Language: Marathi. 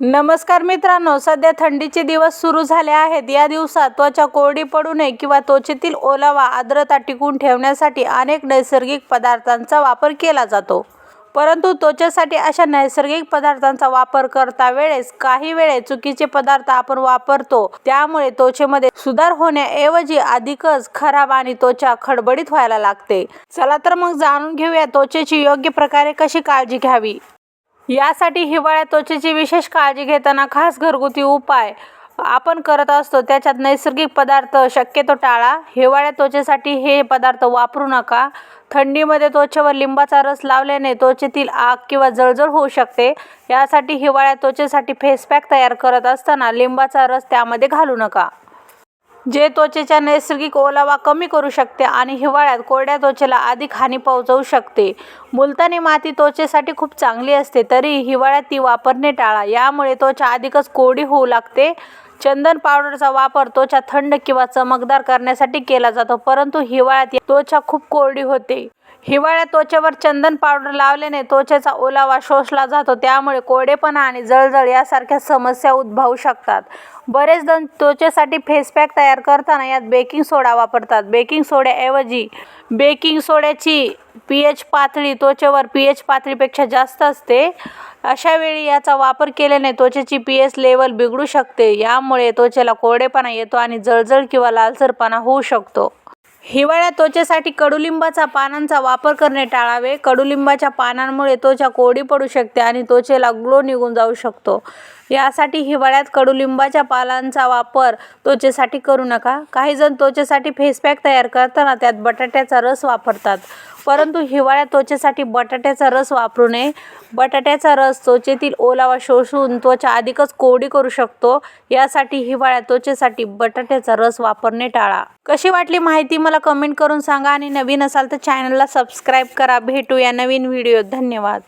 नमस्कार मित्रांनो सध्या थंडीचे दिवस सुरू झाले आहेत. या दिवसात त्वचा कोरडी पडू नये किंवा त्वचेतील ओलावा आर्द्रता टिकून ठेवण्यासाठी अनेक नैसर्गिक पदार्थांचा वापर केला जातो. परंतु त्वचेसाठी अशा नैसर्गिक पदार्थांचा वापर करता वेळेस काही वेळे चुकीचे पदार्थ आपण वापरतो. त्यामुळे त्वचेमध्ये सुधार होण्याऐवजी अधिकच खराब आणि त्वचा खडबडीत व्हायला लागते. चला तर मग जाणून घेऊया त्वचेची योग्य प्रकारे कशी काळजी घ्यावी? यासाठी हिवाळ्यात त्वचेची विशेष काळजी घेताना खास घरगुती उपाय आपण करत असतो. त्याच्यात नैसर्गिक पदार्थ शक्यतो टाळा. हिवाळ्यात त्वचेसाठी हे पदार्थ वापरू नका. थंडीमध्ये त्वचेवर लिंबाचा रस लावल्याने त्वचेतील आग किंवा जळजळ होऊ शकते. यासाठी हिवाळ्यात त्वचेसाठी फेस पॅक तयार करत असताना लिंबाचा रस त्यामध्ये घालू नका. जे त्वचेच्या नैसर्गिक ओलावा कमी करू शकते आणि हिवाळ्यात कोरड्या त्वचेला अधिक हानी पोहोचवू शकते. मुलतानी माती त्वचेसाठी खूप चांगली असते तरी हिवाळ्यात ती वापरणे टाळा. यामुळे त्वचा अधिकच कोरडी होऊ लागते. चंदन पावडरचा वापर त्वचा थंड किंवा चमकदार करण्यासाठी केला जातो परंतु हिवाळ्यात त्वचा खूप कोरडी होते. हिवाळ्यात त्वचेवर चंदन पावडर लावल्याने त्वचेचा ओलावा शोषला जातो. त्यामुळे कोरडेपणा आणि जळजळ यासारख्या समस्या उद्भवू शकतात. बरेच जण त्वचेसाठी फेस पॅक तयार करताना यात बेकिंग सोडा वापरतात. बेकिंग सोड्याऐवजी बेकिंग सोड्याची पी एच पातळी त्वचेवर पी एच पातळीपेक्षा जास्त असते. अशा वेळी याचा वापर केल्याने त्वचेची पी एच लेवल बिघडू शकते. यामुळे त्वचेला कोरडेपणा येतो आणि जळजळ किंवा लालसरपणा होऊ शकतो. हिवाळ्यात त्वचेसाठी कडुलिंबाच्या पानांचा वापर करणे टाळावे. कडुलिंबाच्या पानांमुळे त्वचा कोरडी पडू शकते आणि त्वचेला ग्लो निघून जाऊ शकतो. यासाठी हिवाळ्यात कडुलिंबाच्या पानांचा वापर त्वचेसाठी करू नका. काही जण त्वचेसाठी फेस पॅक तयार करताना त्यात बटाट्याचा रस वापरतात. परंतु हिवाळ्यात त्वचेसाठी बटाट्याचा रस वापरू नये. बटाट्याचा रस त्वचेतील ओलावा शोषून त्वचा अधिकच कोरडी करू शकतो. यासाठी हिवाळ्यात त्वचेसाठी बटाट्याचा रस वापरणे टाळा. कशी वाटली माहिती मला कमेंट करून सांगा आणि नवीन असाल तर चॅनलला सबस्क्राईब करा. भेटू या नवीन व्हिडिओ धन्यवाद.